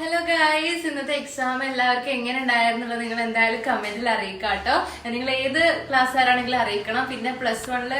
Hello guys ഇന്നത്തെ exam എല്ലാവർക്കും എങ്ങനെ ഉണ്ടായിരുന്നുള്ളത് നിങ്ങൾ എന്തായാലും കമന്റിൽ അറിയിക്കാം കേട്ടോ. നിങ്ങൾ ഏത് ക്ലാസ്സുകാരാണെങ്കിലും അറിയിക്കണം. പിന്നെ പ്ലസ് വണ്ണിൽ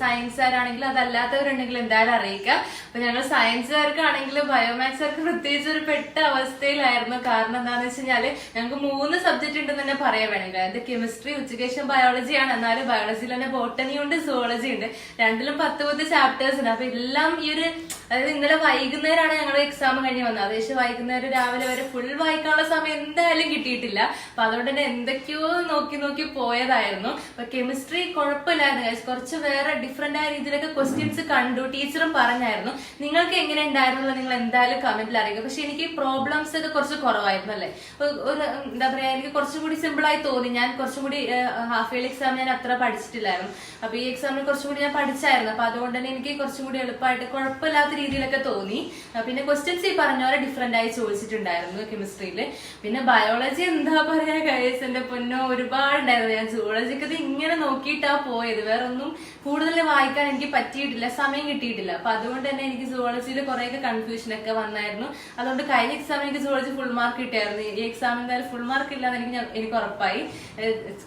സയൻസുകാരാണെങ്കിലും അതല്ലാത്തവരുണ്ടെങ്കിൽ എന്തായാലും അറിയിക്കാം. അപ്പൊ ഞങ്ങൾ സയൻസുകാർക്കാണെങ്കിലും ബയോമാത്സുകാർക്ക് പ്രത്യേകിച്ച് ഒരു പെട്ട അവസ്ഥയിലായിരുന്നു. കാരണം എന്താണെന്ന് വെച്ച് കഴിഞ്ഞാൽ ഞങ്ങൾക്ക് മൂന്ന് സബ്ജക്റ്റ് ഉണ്ടെന്ന് തന്നെ പറയാൻ വേണമെങ്കിൽ. അതായത് കെമിസ്ട്രി ഉച്ചക്കേഷൻ ബയോളജി ആണ്. എന്നാലും ബയോളജിയിൽ തന്നെ ബോട്ടണി ഉണ്ട് സുവോളജി ഉണ്ട്. രണ്ടിലും പത്ത് പത്ത് ചാപ്റ്റേഴ്സ് ഉണ്ട്. അപ്പൊ എല്ലാം ഈ ഒരു അതായത് ഇന്നലെ വൈകുന്നേരമാണ് ഞങ്ങൾ എക്സാം കഴിഞ്ഞ് വന്നത്. അത്യാവശ്യം വൈകുന്നേരം രാവിലെ വരെ ഫുൾ വായിക്കാനുള്ള സമയം എന്തായാലും കിട്ടിയിട്ടില്ല. അപ്പൊ അതുകൊണ്ട് തന്നെ എന്തൊക്കെയോ നോക്കി നോക്കി പോയതായിരുന്നു. അപ്പൊ കെമിസ്ട്രി കുഴപ്പമില്ലായിരുന്നു ഗൈസ് കുറച്ച് വേറെ ഡിഫറെന്റ് ആയ രീതിയിലൊക്കെ ക്വസ്റ്റ്യൻസ് കണ്ടു. ടീച്ചറും പറഞ്ഞായിരുന്നു. നിങ്ങൾക്ക് എങ്ങനെ ഉണ്ടായിരുന്നു നിങ്ങൾ എന്തായാലും കമന്റിൽ അറിയിക്കുക. പക്ഷെ എനിക്ക് പ്രോബ്ലംസ് ഒക്കെ കുറച്ച് കുറവായിരുന്നു അല്ലേ? ഒരു- എന്താ പറയാ എനിക്ക് കുറച്ചും കൂടി സിമ്പിൾ ആയി തോന്നി. ഞാൻ കുറച്ചും കൂടി ഹാഫ് ഇയർ എക്സാം ഞാൻ അത്ര പഠിച്ചിട്ടില്ലായിരുന്നു. അപ്പൊ ഈ എക്സാമിന് കുറച്ചും കൂടി ഞാൻ പഠിച്ചായിരുന്നു. അപ്പൊ അതുകൊണ്ട് തന്നെ എനിക്ക് കുറച്ചും കൂടി എളുപ്പമായിട്ട് കുഴപ്പമില്ലാത്ത രീതിയിലൊക്കെ തോന്നി. പിന്നെ ക്വസ്റ്റ്യൻസ് ഈ പറഞ്ഞ പോലെ ഡിഫറെന്റ് ആയി ചോദിച്ചിട്ടുണ്ടായിരുന്നു കെമിസ്ട്രിയിൽ പിന്നെ ബയോളജി എന്താ പറയാ കൈസ് എന്റെ പൊന്നോ ഒരുപാടുണ്ടായിരുന്നു. ഞാൻ സുവോളജിക്ക് ഇത് ഇങ്ങനെ നോക്കിയിട്ടാ പോയത്. വേറെ ഒന്നും കൂടുതൽ വായിക്കാൻ എനിക്ക് പറ്റിയിട്ടില്ല സമയം കിട്ടിയിട്ടില്ല. അപ്പൊ അതുകൊണ്ട് തന്നെ എനിക്ക് സുവോളജിയിൽ കുറെയൊക്കെ കൺഫ്യൂഷൻ ഒക്കെ വന്നായിരുന്നു. അതുകൊണ്ട് കഴിഞ്ഞ എക്സാം എനിക്ക് സുവോളജി ഫുൾ മാർക്ക് കിട്ടിയായിരുന്നു. ഈ എക്സാം എന്തായാലും ഫുൾ മാർക്ക് ഇല്ലാന്ന് എനിക്ക് എനിക്ക് ഉറപ്പായി.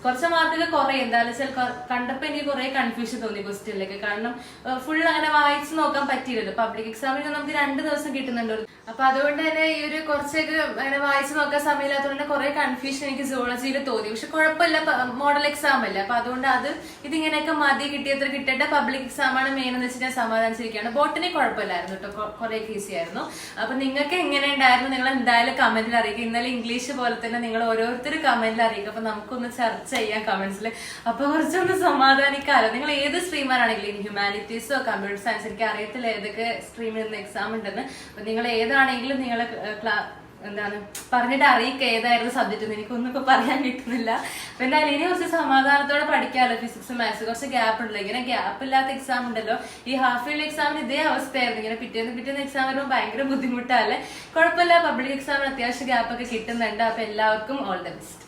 കുറച്ച് മാർക്കൊക്കെ കുറേ. എന്തായാലും വെച്ചാൽ കൊ- കണ്ടപ്പോ എനിക്ക് കുറെ കൺഫ്യൂഷൻ തോന്നി ക്വസ്റ്റ്യനിലേക്ക് കാരണം ഫുൾ അങ്ങനെ വായിച്ചു നോക്കാൻ പറ്റിയില്ലല്ലോ. പബ്ലിക് എക്സാമിന് നമുക്ക് രണ്ട് ദിവസം കിട്ടുന്നുണ്ടോ. അപ്പൊ അതുകൊണ്ട് തന്നെ ഈ ഒരു കുറച്ചൊക്കെ വായിച്ചു നോക്കാൻ സമയമില്ലാത്തതുകൊണ്ട് കുറെ കൺഫ്യൂഷൻ എനിക്ക് സുവോളജിയിൽ തോന്നി. പക്ഷെ കുഴപ്പമില്ല മോഡൽ എക്സാം അല്ല? അപ്പൊ അതുകൊണ്ട് അത് ഇതിങ്ങനെയൊക്കെ മതി കിട്ടിയത്ര കിട്ടേണ്ട പബ്ലിക് എക്സാം ആണ് മെയിൻ എന്ന് വെച്ചാൽ സമാധാനിച്ചിരിക്കുകയാണ്. ബോട്ടിനെ കുഴപ്പമില്ലായിരുന്നു കേട്ടോ കുറെ ഈസി ആയിരുന്നു. അപ്പൊ നിങ്ങൾക്ക് എങ്ങനെ ഉണ്ടായിരുന്നു? നിങ്ങൾ എന്തായാലും കമന്റിൽ അറിയിക്കുക. ഇന്നലെ ഇംഗ്ലീഷ് പോലെ തന്നെ നിങ്ങൾ ഓരോരുത്തർ കമന്റിൽ അറിയിക്കുക. അപ്പൊ നമുക്കൊന്ന് ചർച്ച ചെയ്യാം കമന്റ്സിൽ അപ്പൊ കുറച്ചൊന്ന് സമാധാനിക്കാമല്ലോ നിങ്ങൾ ഏത് സ്ട്രീമറാണെങ്കിലും ഇനി ഹ്യൂമാനിറ്റീസോ കമ്പ്യൂട്ടർ സയൻസ് എനിക്ക് അറിയത്തില്ല. ഏതൊക്കെ സ്ട്രീമിൽ നിന്ന് എക്സാം ഉണ്ടെന്ന്. അപ്പൊ നിങ്ങൾ ഏതാണെങ്കിലും നിങ്ങൾ എന്താണ് പറഞ്ഞിട്ട് അറിയിക്കുക ഏതായിരുന്നു സബ്ജക്റ്റ് എന്ന്. എനിക്കൊന്നും ഇപ്പൊ പറയാൻ കിട്ടുന്നില്ല. അപ്പൊ എന്തായാലും ഇനി കുറച്ച് സമാധാനത്തോടെ പഠിക്കാമല്ലോ ഫിസിക്സ് മാത്സ് കുറച്ച് ഗ്യാപ്പ് ഉണ്ടല്ലോ. ഇങ്ങനെ ഗ്യാപ്പ് ഇല്ലാത്ത എക്സാം ഉണ്ടല്ലോ. ഈ ഹാഫ് ഇയർലി എക്സാമിന് ഇതേ അവസ്ഥയായിരുന്നു. ഇങ്ങനെ പിറ്റേന്ന് പിറ്റേന്ന് എക്സാം വരുമ്പോൾ ഭയങ്കര ബുദ്ധിമുട്ടാല്ലേ കുഴപ്പമില്ല. പബ്ലിക് എക്സാമിന് അത്യാവശ്യം ഗ്യാപ്പ് ഒക്കെ കിട്ടുന്നുണ്ട്. അപ്പൊ എല്ലാവർക്കും ഓൾ ദ ബെസ്റ്റ്